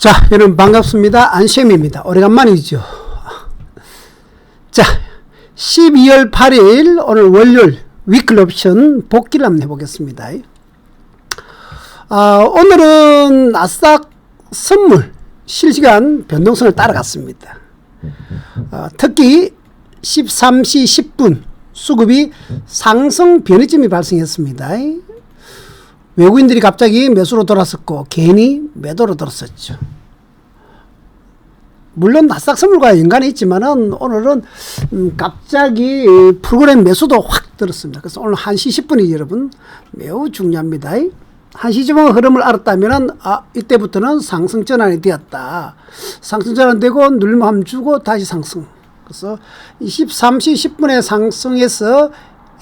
자, 여러분 반갑습니다. 안쌤입니다. 오래간만이죠. 자, 12월 8일 오늘 월요일 위클 옵션 복귀를 한번 해보겠습니다. 아, 오늘은 나스닥 선물 실시간 변동성을 따라갔습니다. 아, 특히 13시 10분 수급이 상승 변이점이 발생했습니다. 외국인들이 갑자기 매수로 돌았었고 괜히 매도로 돌았었죠. 물론 나스닥 선물과 연관이 있지만은 오늘은 음 갑자기 프로그램 매수도 확 들었습니다. 그래서 오늘 1시 10분이 여러분 매우 중요합니다. 1시 지방 흐름을 알았다면은 아 이때부터는 상승 전환이 되었다. 상승 전환되고 눌림 한번 주고 다시 상승. 그래서 23시 10분에 상승해서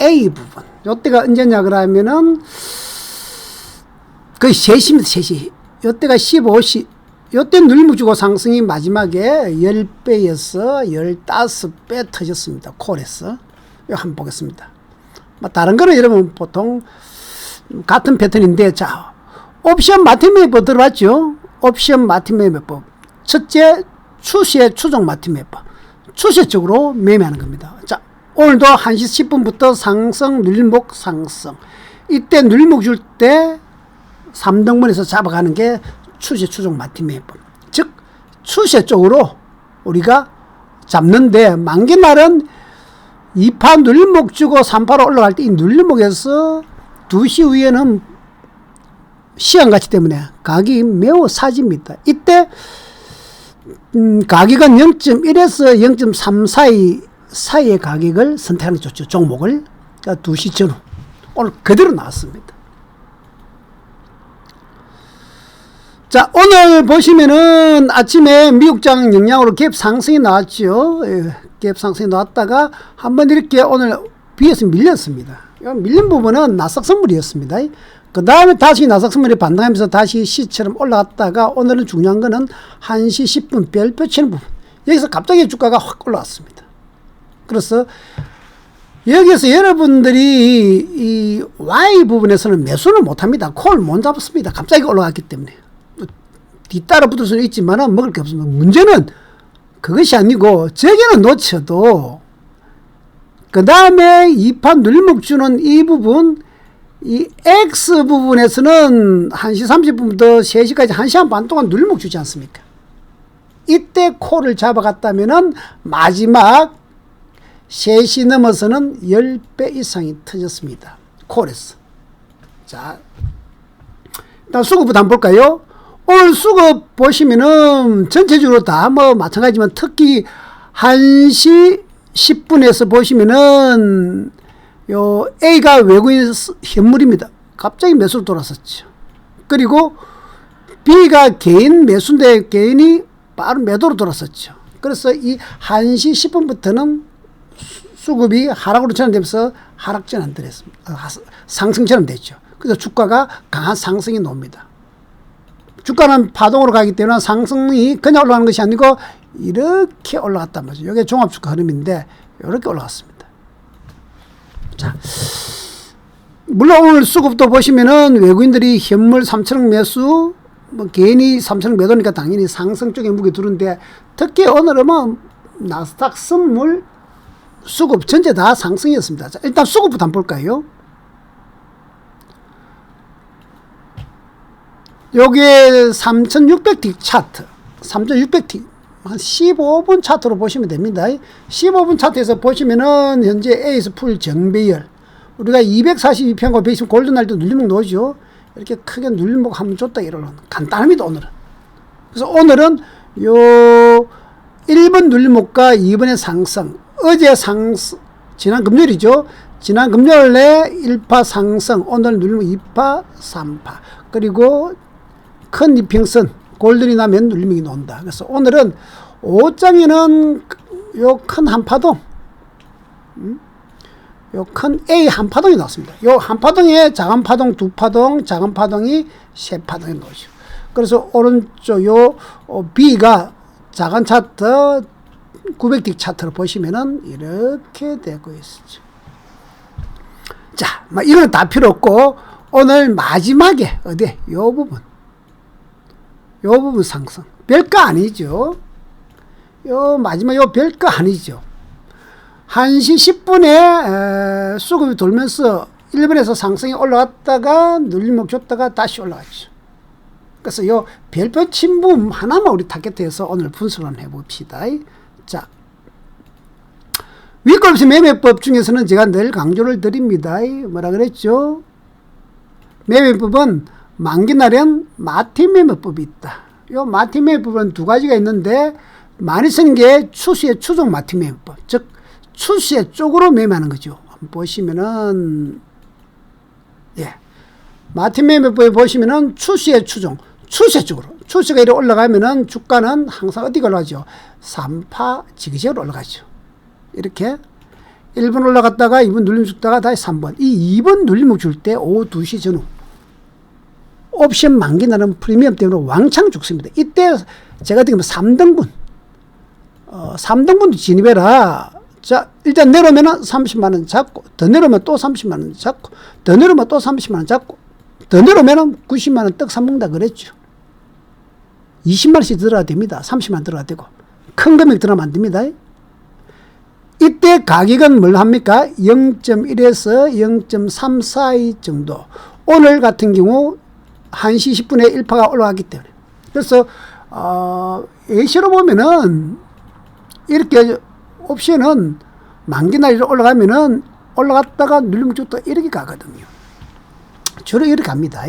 A 부분. 요때가 언제냐 그러면은 거의 3시입니다, 3시. 요때가 15시. 요때 눌림 주고 상승이 마지막에 10배에서 15배 터졌습니다. 콜에서. 요 한번 보겠습니다. 뭐 다른 거는 여러분 보통 같은 패턴인데, 자, 옵션 마티메이법 들어봤죠? 옵션 마티메이법. 첫째, 추세 추종 마티메이법. 추세적으로 매매하는 겁니다. 자, 오늘도 1시 10분부터 상승, 눌림목 상승. 이때 눌림목 줄 때 3등분에서 잡아가는 게 추세 추종 마티메이법. 즉, 추세 쪽으로 우리가 잡는데, 만기날은 2파 눌림목 주고 3파로 올라갈 때 이 눌림목에서 2시 후에는 시간 가치 때문에 가격이 매우 사집니다. 이때, 음, 가격은 0.1에서 0.3 사이, 사이의 가격을 선택하는 게 좋죠. 종목을. 그러니까 2시 전후. 오늘 그대로 나왔습니다. 자, 오늘 보시면은 아침에 미국장 영향으로 갭 상승이 나왔죠. 예, 갭 상승이 나왔다가 한번 이렇게 오늘 비에서 밀렸습니다. 밀린 부분은 나삭 선물이었습니다. 그 다음에 다시 나삭 선물이 반등하면서 다시 시처럼 올라갔다가 오늘은 중요한 거는 1시 10분 별표 치는 부분. 여기서 갑자기 주가가 확 올라왔습니다. 그래서 여기서 여러분들이 이 Y 부분에서는 매수를 못합니다. 콜 못 잡았습니다. 갑자기 올라갔기 때문에. 뒤따라 붙을 수는 있지만 먹을 게 없습니다. 문제는 그것이 아니고 저기는 놓쳐도 그 다음에 2판 눌목 주는 이 부분 이 X 부분에서는 1시 30분부터 3시까지 1시간 반 동안 눌목 주지 않습니까? 이때 콜을 잡아갔다면은 마지막 3시 넘어서는 10배 이상이 터졌습니다. 콜에서. 자, 일단 수급부터 한번 볼까요? 오늘 수급 보시면은 전체적으로 다 뭐 마찬가지지만 특히 1시 10분에서 보시면은 요 A가 외국인 현물입니다. 갑자기 매수로 돌아섰죠. 그리고 B가 개인 매수인데 개인이 빠른 매도로 돌아섰죠. 그래서 이 1시 10분부터는 수급이 하락으로 전환되면서 하락 전환됐습니다. 상승 전환됐죠. 그래서 주가가 강한 상승이 나옵니다. 주가는 파동으로 가기 때문에 상승이 그냥 올라가는 것이 아니고 이렇게 올라갔단 말이죠. 이게 종합주가 흐름인데 이렇게 올라갔습니다. 자, 물론 오늘 수급도 보시면은 외국인들이 현물 3천억 매수, 뭐 개인이 3천억 매도니까 당연히 상승 쪽에 무게 두는데 특히 오늘은 뭐 나스닥 선물 수급 전체 다 상승이었습니다. 자, 일단 수급부터 한번 볼까요? 여기에 3600틱 차트, 3600틱, 한 15분 차트로 보시면 됩니다. 15분 차트에서 보시면은 현재 에이스 풀 정배열, 우리가 242편과 120 골든 날도 눌림목 놓죠. 이렇게 크게 눌림목 한번 줬다 이러는 간단합니다, 오늘은. 그래서 오늘은 요 1번 눌림목과 2번의 상승, 어제 상승, 지난 금요일이죠. 지난 금요일에 1파 상승, 오늘 눌림목 2파, 3파. 그리고 큰 이평선 골든이 나면 눌림이 논다. 그래서 오늘은 5장에는 요 큰 한파동, 음? 요큰 A 한파동이 나왔습니다. 요 한파동에 작은 파동, 두 파동, 작은 파동이 세 파동이 나오죠. 그래서 오른쪽 요 어, B가 작은 차트 900틱 차트를 보시면은 이렇게 되고 있죠. 자, 뭐 이거는 다 필요 없고 오늘 마지막에 어디 요 부분 요 부분 상승. 별거 아니죠. 요 마지막 요 별거 아니죠. 1시 10분에 수급이 돌면서 1번에서 상승이 올라갔다가 눌림목 줬다가 다시 올라갔죠. 그래서 요 별표 침범 하나만 우리 타겟해서 오늘 분석을 해봅시다. 자, 윗걸음시 매매법 중에서는 제가 늘 강조를 드립니다. 뭐라 그랬죠? 매매법은 만기날엔 마틴 매매법이 있다. 요 마틴 매매법은 두 가지가 있는데 많이 쓰는 게 추수의 추종 마틴 매매법. 즉 추수의 쪽으로 매매하는 거죠. 보시면은 예. 마틴 매매법에 보시면은 추수의 추종, 추세 쪽으로. 추세가 이렇게 올라가면은 주가는 항상 어디 올라가죠? 3파 지그재그로 올라가죠. 이렇게 1번 올라갔다가 2번 눌림 줬다가 다시 3번. 이 2번 눌림을 줄 때 오후 2시 전후. 옵션 만기 나는 프리미엄 때문에 왕창 죽습니다. 이때 제가 지금 3등분. 어, 3등분도 진입해라. 자, 일단 내려오면은 30만원 잡고, 더 내려오면 또 30만원 잡고, 더 내려오면 또 30만원 잡고, 더 내려오면은 90만원 떡 사먹는다 그랬죠. 20만원씩 들어야 됩니다. 30만원 들어야 되고. 큰 금액 들어가면 안 됩니다. 이때 가격은 뭘 합니까? 0.1에서 0.342 정도. 오늘 같은 경우 1시 10분에 1파가 올라갔기 때문에. 그래서, 어, 예시로 보면은 이렇게 옵션은 만기 날이 올라가면은 올라갔다가 눌리면 줬다 이렇게 가거든요. 주로 이렇게 갑니다.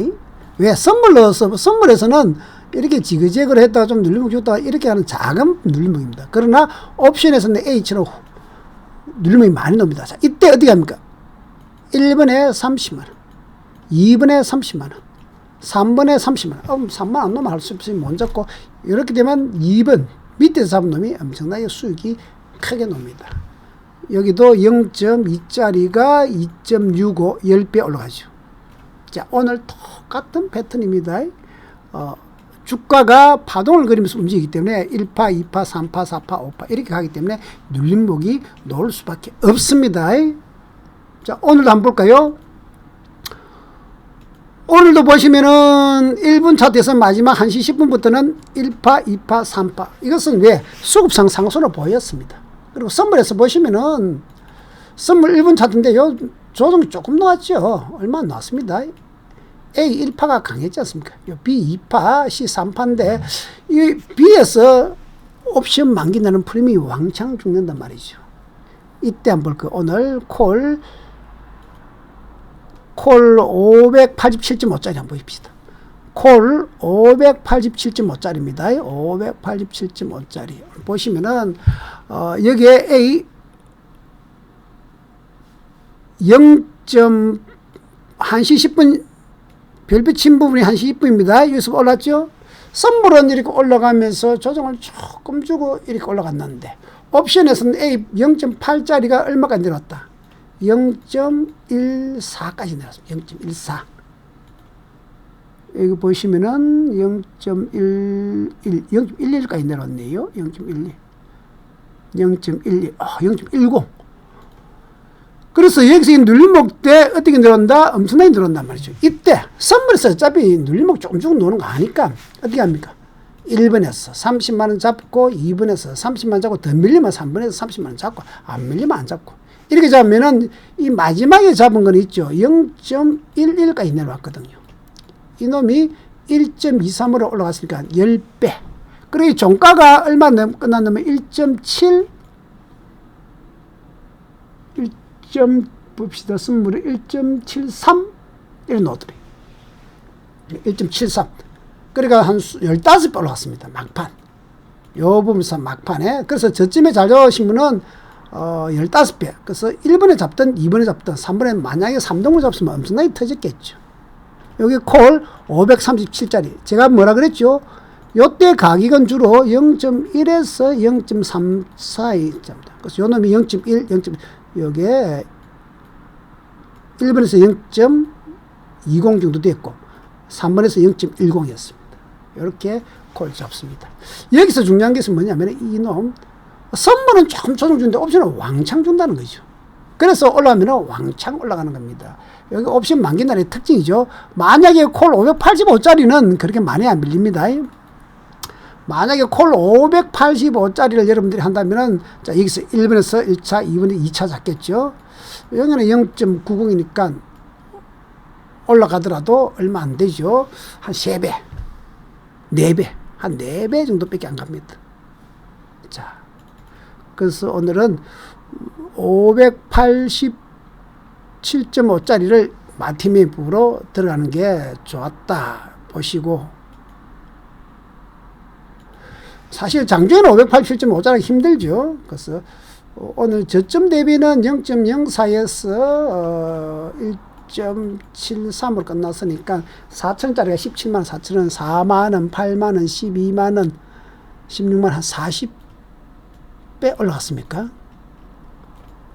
왜? 선물로서, 선물에서는 이렇게 지그재그로 했다가 좀 눌리면 줬다가 이렇게 하는 작은 눌림목입니다. 그러나 옵션에서는 H처럼 눌림목이 많이 놉니다. 자, 이때 어디 갑니까? 1번에 30만원, 2번에 30만원, 3번에 30만 원. 어, 3만원 안 넣으면 할 수 없으니 못 잡고, 이렇게 되면 2번, 밑에서 잡은 놈이 엄청나게 수익이 크게 놉니다. 여기도 0.2짜리가 2.65, 10배 올라가죠. 자, 오늘 똑같은 패턴입니다. 어, 주가가 파동을 그리면서 움직이기 때문에 1파, 2파, 3파, 4파, 5파 이렇게 가기 때문에 눌림목이 놓을 수밖에 없습니다. 자, 오늘도 한번 볼까요? 오늘도 보시면은 1분 차트에서 마지막 1시 10분부터는 1파, 2파, 3파. 이것은 왜? 수급상 상승으로 보였습니다. 그리고 선물에서 보시면은 선물 1분 차트인데 요 조정이 조금 나왔죠. 얼마 안 나왔습니다. A 1파가 강했지 않습니까? B 2파, C 3파인데 이 B에서 옵션 만기 나는 프리미 왕창 죽는단 말이죠. 이때 한번 볼까요? 오늘 콜, 콜 587.5짜리 한번 보십시다. 콜 587.5짜리입니다. 587.5짜리. 보시면은, 어, 여기에 A 0. 1시 10분 별빛 친 부분이 1시 10분입니다. 여기서 올랐죠? 선물은 이렇게 올라가면서 조정을 조금 주고 이렇게 올라갔는데 옵션에서는 A 0.8짜리가 얼마까지 내려왔다? 0.14까지 내려왔습니다. 0.14. 여기 보시면은 0.11, 0.11까지 내려왔네요. 0.12. 0.12, 아, 0.10. 그래서 여기서 이 눌림목 때 어떻게 늘어난다? 엄청나게 늘어난단 말이죠. 이때 선물에서 어차피 눌림목 조금 조금 노는 거 아니까 어떻게 합니까? 1번에서 30만원 잡고 2번에서 30만원 잡고 더 밀리면 3번에서 30만원 잡고 안 밀리면 안 잡고 이렇게 잡으면은 이 마지막에 잡은 건 있죠. 0.11까지 내려왔거든요. 이놈이 1.23으로 올라갔으니까 10배. 그리고 종가가 얼마 끝났냐면 1.7 1점 봅시다. 선물이 1.73 이런 노들이 1.73 그러니까 한 15배 올라갔습니다. 막판. 요 보면서 막판에 그래서 저쯤에 잘 잡으신 분은 어 15배. 그래서 1번에 잡든 2번에 잡든 3번에 만약에 3등을 잡으면 엄청나게 터졌겠죠. 여기 콜 537짜리. 제가 뭐라 그랬죠? 요때 가격은 주로 0.1에서 0.342입니다. 그래서 요 놈이 0.1, 0. 여기에 1번에서 0.20 정도 됐고 3번에서 0.10이었습니다. 이렇게 콜 잡습니다. 여기서 중요한 것은 뭐냐면 이놈 선물은 조금 조정 주는데 옵션은 왕창 준다는 거죠. 그래서 올라가면 왕창 올라가는 겁니다. 여기 옵션 만기 날의 특징이죠. 만약에 콜 585짜리는 그렇게 많이 안 밀립니다. 만약에 콜 585짜리를 여러분들이 한다면은 자 여기서 1번에서 1차, 2번에 2차 잡겠죠. 여기는 0.90이니까 올라가더라도 얼마 안 되죠. 한 3배, 4배, 한 4배 정도밖에 안 갑니다. 자, 그래서 오늘은 587.5짜리를 마티메이프로 들어가는 게 좋았다 보시고 사실 장중에는 587.5짜리 힘들죠. 그래서 오늘 저점 대비는 0.04에서 어 1.73으로 끝났으니까 4천짜리가 17만 4천원, 4만원, 8만원, 12만원, 16만 한40 배 올라갔습니까?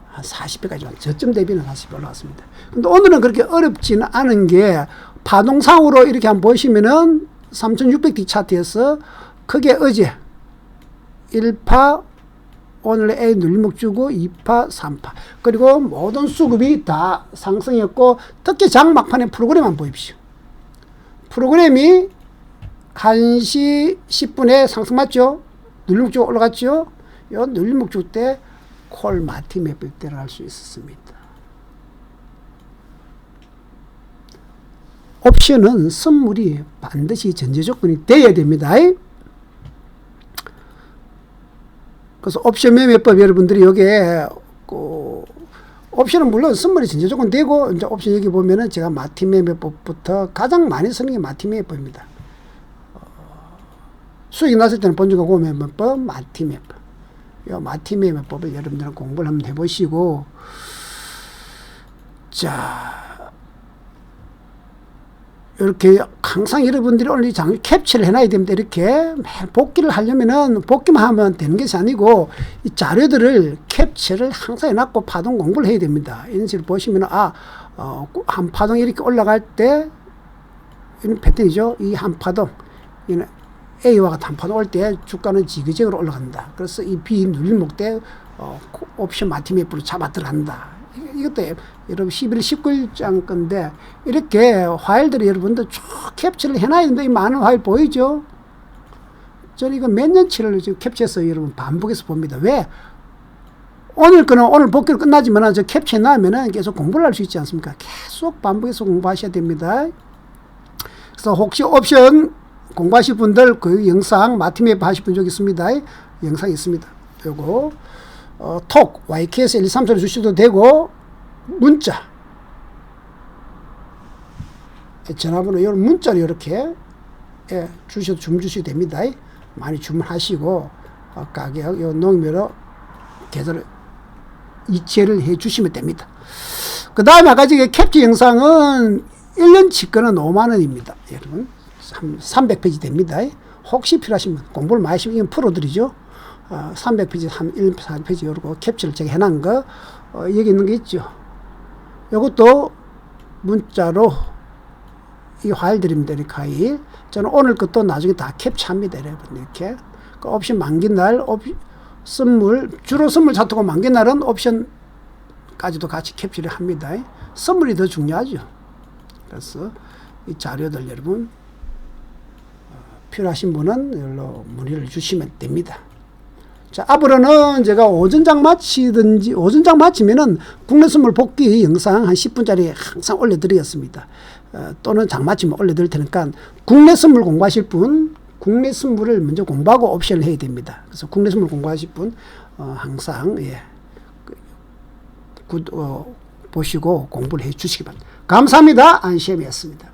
한 40배까지 저점 대비는 40배 올라갔습니다. 근데 오늘은 그렇게 어렵지는 않은 게 파동상으로 이렇게 한번 보시면은 3600D 차트에서 크게 어제 1파 오늘 A 눌림목 주고 2파, 3파. 그리고 모든 수급이 다 상승했고 특히 장막판의 프로그램만 보십시오. 프로그램이 1시 10분에 상승 맞죠? 눌림목 주고 올라갔죠? 요 눌림목 줄때 콜 마티 맵을 때를 수 있었습니다. 옵션은 선물이 반드시 전제 조건이 돼야 됩니다. 그래서 옵션 매매법 여러분들이 여기에 그 옵션은 물론 선물이 전제 조건 되고 이제 옵션 여기 보면은 제가 마티 매매법부터 가장 많이 쓰는 게 마티 매매법입니다. 어, 수익이 났을 때는 본주가 고매매법, 마티 매법. 요 마티 매매법을 여러분들은 공부를 한번 해보시고 자 이렇게 항상 여러분들이 오늘 장 캡처를 해놔야 됩니다. 이렇게 복기를 하려면은 복기만 하면 되는 것이 아니고 이 자료들을 캡처를 항상 해놨고 파동 공부를 해야 됩니다. 이런 식으로 보시면은 아, 어, 한 파동이 이렇게 올라갈 때 이런 패턴이죠. 이 한 파동. 이는 A와 파동 올때 주가는 지그재그로 올라간다. 그래서 이 B 눌림목 때 어, 옵션 마티맵으로 잡아 들어간다. 이것도 여러분 11월 19일장 건데 이렇게 파일들이 여러분들 쭉 캡처를 해놔야 되는데 이 많은 파일 보이죠? 저는 이거 몇 년치를 지금 캡처해서 여러분 반복해서 봅니다. 왜? 오늘 거는 오늘 복귀로 끝나지만 저 캡처해 놔면은 계속 공부를 할 수 있지 않습니까? 계속 반복해서 공부하셔야 됩니다. 그래서 혹시 옵션 공부하실 분들 그 영상 마티맵 하실 분 저기 있습니다. 영상 있습니다. 요거 어, 톡 YKS 1 2 3 4를 주셔도 되고 문자 전화번호 이런 문자로 이렇게 예, 주셔도 주문 주셔도 됩니다. 많이 주문하시고 어, 가격 요 농협으로 계좌를 이체를 해 주시면 됩니다. 그 다음에 아까 저기 캡처 영상은 1년치 거는 5만원입니다. 여러분 300페이지 됩니다. 혹시 필요하시면 공부를 많이 하시면 프로들이죠. 어, 300페이지, 1, 4페이지 요렇게 캡처를 제가 해놓은 거 어, 여기 있는 게 있죠. 이것도 문자로 이 파일 드립니다. 이 파일. 저는 오늘 것도 나중에 다 캡처합니다. 여러분 이렇게. 그 옵션 만긴 날, 옵, 선물, 주로 선물 차트고 만긴 날은 옵션까지도 같이 캡처를 합니다. 선물이 더 중요하죠. 그래서 이 자료들 여러분 어, 필요하신 분은 여기로 문의를 주시면 됩니다. 자, 앞으로는 제가 오전장 마치든지, 오전장 마치면은 국내 선물 복귀 영상 한 10분짜리 항상 올려드리겠습니다. 어, 또는 장 마치면 올려드릴 테니까 국내 선물 공부하실 분, 국내 선물을 먼저 공부하고 옵션을 해야 됩니다. 그래서 국내 선물 공부하실 분, 어, 항상, 예, 그, 구, 어, 보시고 공부를 해 주시기 바랍니다. 감사합니다. 안시엠이었습니다.